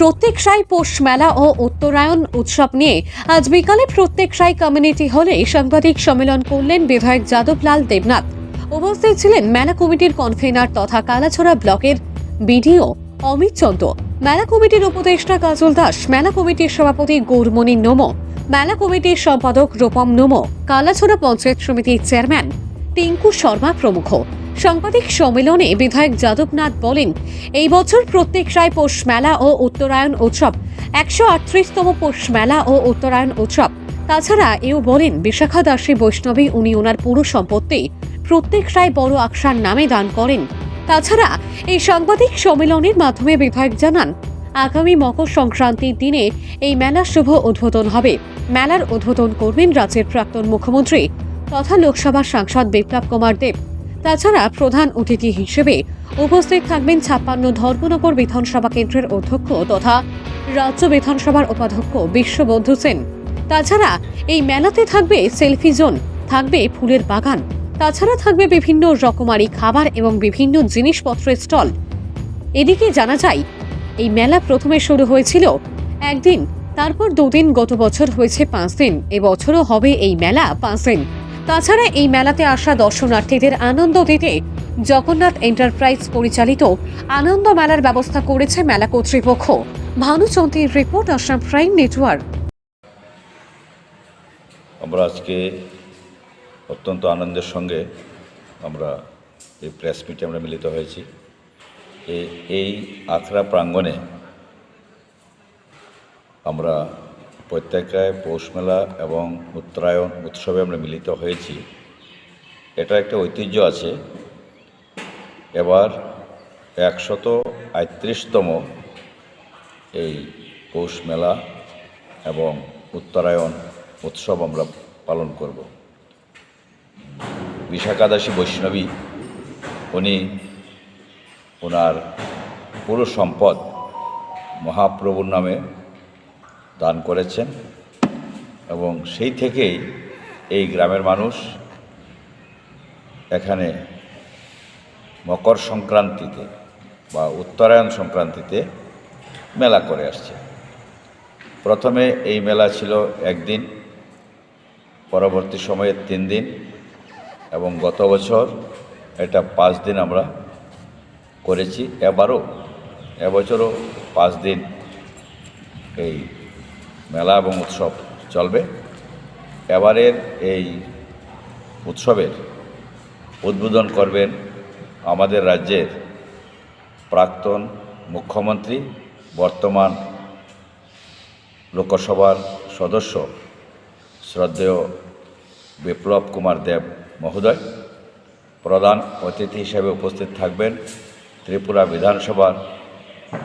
প্রত্যেক সাই পৌষ মেলা ও উত্তরায়ণ উৎসব নিয়ে আজ বিকালে প্রত্যেক সাই কমিউনিটি হলে সাংবাদিক সম্মেলন করলেন বিধায়ক যাদবলাল দেবনাথ। উপস্থিত ছিলেন মেলা কমিটির কনভেনার তথা কালাছড়া ব্লকের বিডিও অমিত চন্দ মেলা কমিটির উপদেষ্টা কাজল দাস, মেলা কমিটির সভাপতি গৌরমণি নোমো, মেলা কমিটির সম্পাদক রূপম নোমো, কালাছড়া পঞ্চায়েত সমিতির চেয়ারম্যান টিঙ্কু শর্মা প্রমুখ। সাংবাদিক সম্মেলনে বিধায়ক যাদবনাথ বলেন, এই বছর প্রত্যেক রায় পৌষ মেলা ও উত্তরায়ণ উৎসব। একশো আটত্রিশতম পৌষ মেলা ও উত্তরায়ণ উৎসব। তাছাড়া এও বলেন, বিশাখা দাসী বৈষ্ণবী উনি ওনার পুরো সম্পত্তি প্রত্যেক রায় বড় আকশার নামে দান করেন। তাছাড়া এই সাংবাদিক সম্মেলনের মাধ্যমে বিধায়ক জানান, আগামী মকর সংক্রান্তির দিনে এই মেলার শুভ উদ্বোধন হবে। মেলার উদ্বোধন করবেন রাজ্যের প্রাক্তন মুখ্যমন্ত্রী তথা লোকসভার সাংসদ বিপ্লব কুমার দেব। তাছাড়া প্রধান অতিথি হিসেবে উপস্থিত থাকবেন ছাপ্পান্ন ধর্মনগর বিধানসভা কেন্দ্রের অধ্যক্ষ তথা রাজ্য বিধানসভার উপাধ্যক্ষ বিশ্ববন্ধু সেন। তাছাড়া এই মেলাতে থাকবে সেলফি জোন, থাকবে ফুলের বাগান, তাছাড়া থাকবে বিভিন্ন রকমারি খাবার এবং বিভিন্ন জিনিসপত্রের স্টল। এদিকে জানা যায়, এই মেলা প্রথমে শুরু হয়েছিল একদিন, তারপর দুদিন গত বছর হয়েছে পাঁচ দিন, এবছরও হবে এই মেলা পাঁচ দিন। তাছাড়া এই মেলাতে আসা দর্শনার্থীদের আনন্দ দিতে জগন্নাথ এন্টারপ্রাইজ পরিচালিত আনন্দ মেলার ব্যবস্থা করেছে মেলা কর্তৃপক্ষ। ভানুচন্দ্রের রিপোর্ট, আসাম প্রাইম নেটওয়ার্ক। আমরা আজকে অত্যন্ত আনন্দের সঙ্গে আমরা এই প্রেস মিটে আমরা মিলিত হয়েছি। এই আখড়া প্রাঙ্গণে আমরা প্রত্যেকায় পৌষ মেলা এবং উত্তরায়ণ উৎসবে আমরা মিলিত হয়েছি। এটা একটা ঐতিহ্য আছে। এবার একশত আটত্রিশতম এই পৌষ মেলা এবং উত্তরায়ণ উৎসব আমরা পালন করব। বিশাখাদাসী বৈষ্ণবী, উনি ওনার পুরো সম্পদ মহাপ্রভুর নামে দান করেছেন এবং সেই থেকেই এই গ্রামের মানুষ এখানে মকর সংক্রান্তিতে বা উত্তরায়ণ সংক্রান্তিতে মেলা করে আসছে। প্রথমে এই মেলা ছিল একদিন, পরবর্তী সময়ে তিন দিন এবং গত বছর এটা পাঁচ দিন আমরা করেছি। এবারও, এবছরও পাঁচ দিন এই মেলা এবং উৎসব চলবে। এবারের এই উৎসবের উদ্বোধন করবেন আমাদের রাজ্যের প্রাক্তন মুখ্যমন্ত্রী, বর্তমান লোকসভার সদস্য শ্রদ্ধেয় বিপ্লব কুমার দেব মহোদয়, প্রধান অতিথি হিসেবে উপস্থিত থাকবেন ত্রিপুরা বিধানসভার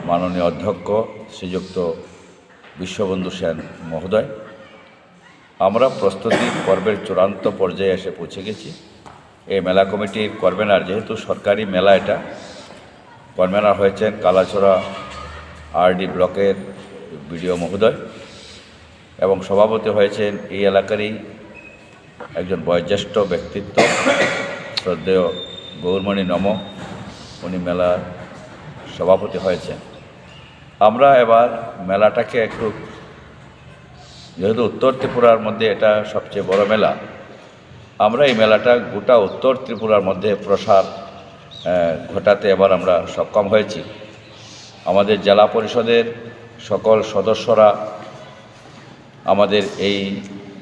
মাননীয় অধ্যক্ষ শ্রীযুক্ত বিশ্ববন্ধু সেন মহোদয়, আমরা প্রস্তুতি পর্বের চূড়ান্ত পর্যায়ে এসে পৌঁছে গেছি। এই মেলা কমিটির কনভেনার যেহেতু সরকারি মেলা এটা কনভেনার হয়েছেন কালাছড়া আরডি ব্লকের বিডিও মহোদয় এবং সভাপতি হয়েছেন এই এলাকারই একজন বয়োজ্যেষ্ঠ ব্যক্তিত্ব, শ্রদ্ধেয় গৌরমণি নম, উনি মেলার সভাপতি হয়েছেন। আমরা এবার মেলাটাকে একটু, যেহেতু উত্তর ত্রিপুরার মধ্যে এটা সবচেয়ে বড় মেলা, আমরা এই মেলাটা গোটা উত্তর ত্রিপুরার মধ্যে প্রসার ঘটাতে এবার আমরা সক্ষম হয়েছি। আমাদের জেলা পরিষদের সকল সদস্যরা আমাদের এই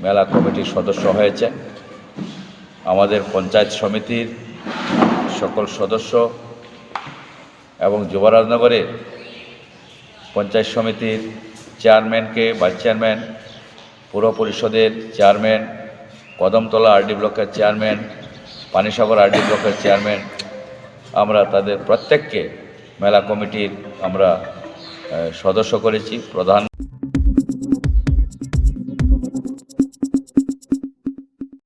মেলা কমিটির সদস্য হয়েছে। আমাদের পঞ্চায়েত সমিতির সকল সদস্য এবং যুবরাজনগরের পঞ্চায়েত সমিতির চেয়ারম্যানকে ভাইস চেয়ারম্যান, পুর পরিষদের চেয়ারম্যান, কদমতলা আরডি ব্লকের চেয়ারম্যান, পানিসাগর আরডি ব্লকের চেয়ারম্যান, আমরা তাদের প্রত্যেককে মেলা কমিটির আমরা সদস্য করেছি। প্রধান